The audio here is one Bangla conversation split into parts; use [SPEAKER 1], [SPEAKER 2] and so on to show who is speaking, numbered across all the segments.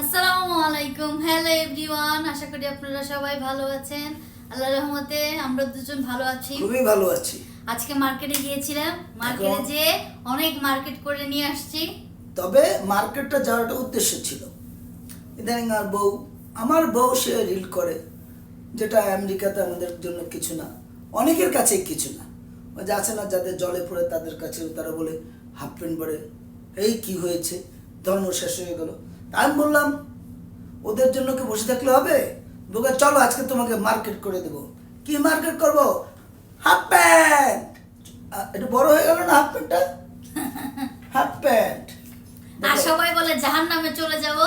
[SPEAKER 1] আসসালামু আলাইকুম। হ্যালো এভরিওয়ান আশা করি আপনারা সবাই ভালো আছেন। আল্লাহ রহমতে আমরা দুজন ভালো আছি।
[SPEAKER 2] খুবই ভালো আছি।
[SPEAKER 1] আজকে মার্কেটে গিয়েছিলাম। মার্কেটে? যেয়ে অনেক মার্কেট করে নিয়ে আসছি।
[SPEAKER 2] তবে মার্কেটটা যাওয়াটা উদ্দেশ্য ছিল। ইদানিং আর বউ আমার বউ সে রিল করে যেটা আমেরিকাতে আমাদের জন্য কিছু না। অনেকের কাছে কিছু না। যে আছে না যাদের জলে পড়ে তাদের কাছে তারা বলে হাফ প্যান্ট পরে এই কি হয়েছে? ধর্ম শেষ হয়ে গেল। আমি বললাম ওদের জন্য কি বসে থাকলে হবে? বলবে চলো আজকে তোমাকে মার্কেট করে দেবো। কি মার্কেট করব? হাফ প্যান্ট একটু বড় হয়ে গেল না হাফ প্যান্টটা হাফ প্যান্ট
[SPEAKER 1] আর সবাই বলে জাহান নামে চলে যাব?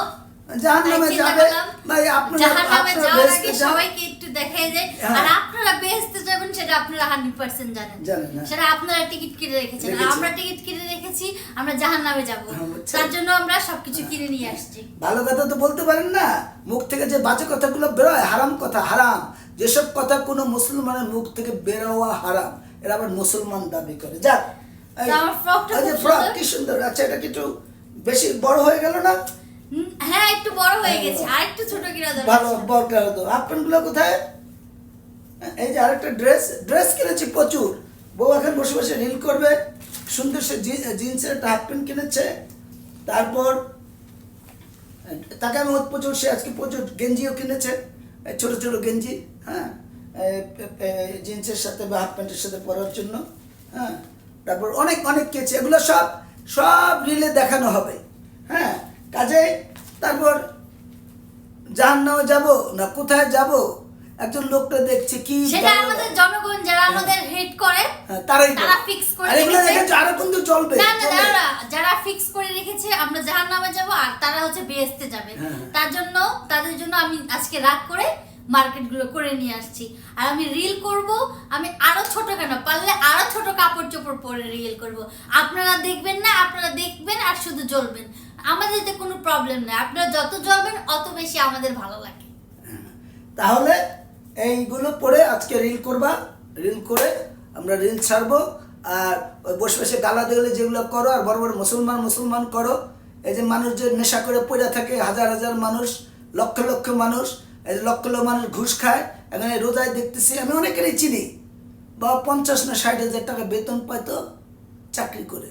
[SPEAKER 2] জাহান্নামে যাবে? ভাই আপনারা
[SPEAKER 1] জাহান নামে যাওয়ার আগে
[SPEAKER 2] সবাই
[SPEAKER 1] সবাইকে দেখাই যায়
[SPEAKER 2] হ্যাঁ।
[SPEAKER 1] আর আপনারা বেহেস্তে যাবেন সেটা আপনারা হান্ড্রেড পার্সেন্ট জানেন।
[SPEAKER 2] হ্যাঁ।
[SPEAKER 1] সেটা আপনারা টিকিট কিনে রেখেছেন। আর আমরা টিকিট কিনে রেখেছি আমরা জাহান নামে যাব।
[SPEAKER 2] হ্যাঁ,
[SPEAKER 1] তার জন্য আমরা সবকিছু কিনে নিয়ে আসছি।
[SPEAKER 2] ভালো কথা তো বলতে পারেন না। মুখ থেকে যে বাজে কথাগুলো বেরোয় হারাম কথা হারাম। যেসব কথা কোনো মুসলমানের মুখ থেকে বেরোয়া হারাম এরা আবার মুসলমান দাবি করে। যাক ফ্রক কি সুন্দর। আচ্ছা এটা কি একটু বেশি বড় হয়ে গেল না?
[SPEAKER 1] হ্যাঁ একটু বড় হয়ে গেছে। আর একটু ছোট কিনা দরকার
[SPEAKER 2] ভালো। বরকার হতো হাফ প্যান্টগুলো কোথায়? এই যে আরেকটা ড্রেস ড্রেস কিনেছি প্রচুর। বউ এখন বসে বসে রিল করবে। সুন্দর সে জিন্সের একটা হাফ প্যান্ট কিনেছে। তারপর তাকে আমি প্রচুর সে আজকে প্রচুর গেঞ্জিও কিনেছে। ছোট ছোট গেঞ্জি হ্যাঁ? জিন্সের সাথে বা হাফ প্যান্টের সাথে পরার জন্য হ্যাঁ? তারপর অনেক অনেক কেছে এগুলো সব সব রিলে দেখানো হবে। হ্যাঁ? কাজে তারপর জাহান্নামে যাব না কোথায় যাব? একজন লোকটা দেখছে কি
[SPEAKER 1] সেটা আমাদের জনগণ যারা
[SPEAKER 2] হ্যাঁ।
[SPEAKER 1] আমাদের হেড করে
[SPEAKER 2] হ্যাঁ, তারাই
[SPEAKER 1] তারা fix করে
[SPEAKER 2] আর এগুলো। দেখেছ? আরও কিন্তু চলবে?
[SPEAKER 1] না না যারা যারা ফিক্স করে রেখেছে আমরা জাহান নামে যাব আর তারা হচ্ছে বেহেস্তে যাবে।
[SPEAKER 2] হ্যাঁ।
[SPEAKER 1] তার জন্য তাদের জন্য আমি আজকে রাগ করে মার্কেটগুলো করে নিয়ে আসছি। আর আমি রিল করব আমি আরও ছোট কেন পারলে আরও ছোট কাপড় চোপড় পরে রিল করব। আপনারা দেখবেন না আপনারা দেখবেন আর শুধু জ্বলবেন। আমাদের এতে কোনো প্রবলেম নেই। আপনারা যত জ্বলবেন, অত বেশি আমাদের ভালো লাগে।
[SPEAKER 2] তাহলে এইগুলো পরে আজকে রিল করবা। রিল করে আমরা রিল ছাড়বো। আর ওই বসে বসে গালা দেখলে যেগুলো করো, আর বড় বড় মুসলমান মুসলমান করো। এই যে মানুষ যে নেশা করে পড়ে থাকে, হাজার হাজার মানুষ, লক্ষ লক্ষ মানুষ, এই যে লক্ষ লক্ষ মানুষ ঘুষ খায়। এখানে রোজায় দেখতেছি, আমি অনেকেরই চিনি। বা পঞ্চাশ না ষাট হাজার টাকা বেতন পাইতো চাকরি করে।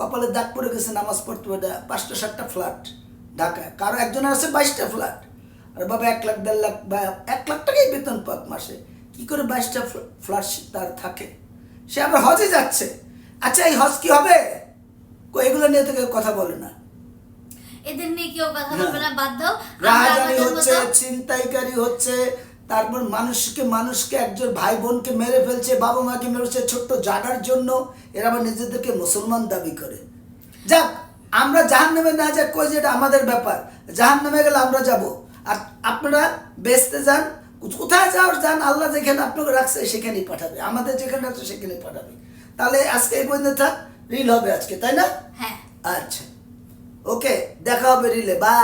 [SPEAKER 2] কপালে দাগ পড়ে গেছে নামাজ পড়তে পড়তে পাঁচটা সাতটা ফ্ল্যাট ঢাকায়। কারও একজন আছে বাইশটা ফ্ল্যাট আর বাবা এক লাখ দেড় লাখ বা এক লাখ টাকাই বেতন পাক মাসে। কি করে বাইশটা ফ্ল্যাট তার থাকে? সে আবার হজে যাচ্ছে। আচ্ছা এই হজ কি হবে? এগুলো নিয়ে তো কেউ কথা বলে না।
[SPEAKER 1] এদের নিয়ে কেউ কথা
[SPEAKER 2] হ্যাঁ।
[SPEAKER 1] বলবে না দাও। আমরা
[SPEAKER 2] রাহাজানি হচ্ছে ছিনতাইকারী হচ্ছে তারপর মানুষকে মানুষকে একজন ভাই বোনকে মেরে ফেলছে বাবা মাকে মেরেছে ছোট্ট জাগার জন্য। এরা আবার নিজেদেরকে মুসলমান দাবি করে। যাক আমরা জাহান নামে না যাক কই যে এটা আমাদের ব্যাপার। জাহান নামে গেলে আমরা যাব। আর আপনারা বেচতে যান কোথায় যাওয়ার যান আল্লাহ যেখানে আপনাকে রাখছে সেখানেই পাঠাবে। আমাদের যেখানে রাখছে সেখানেই পাঠাবে। তাহলে আজকে এই পর্যন্ত থাক রিল হবে আজকে তাই না?
[SPEAKER 1] হ্যাঁ।
[SPEAKER 2] আচ্ছা। ওকে দেখা হবে রিলে বাই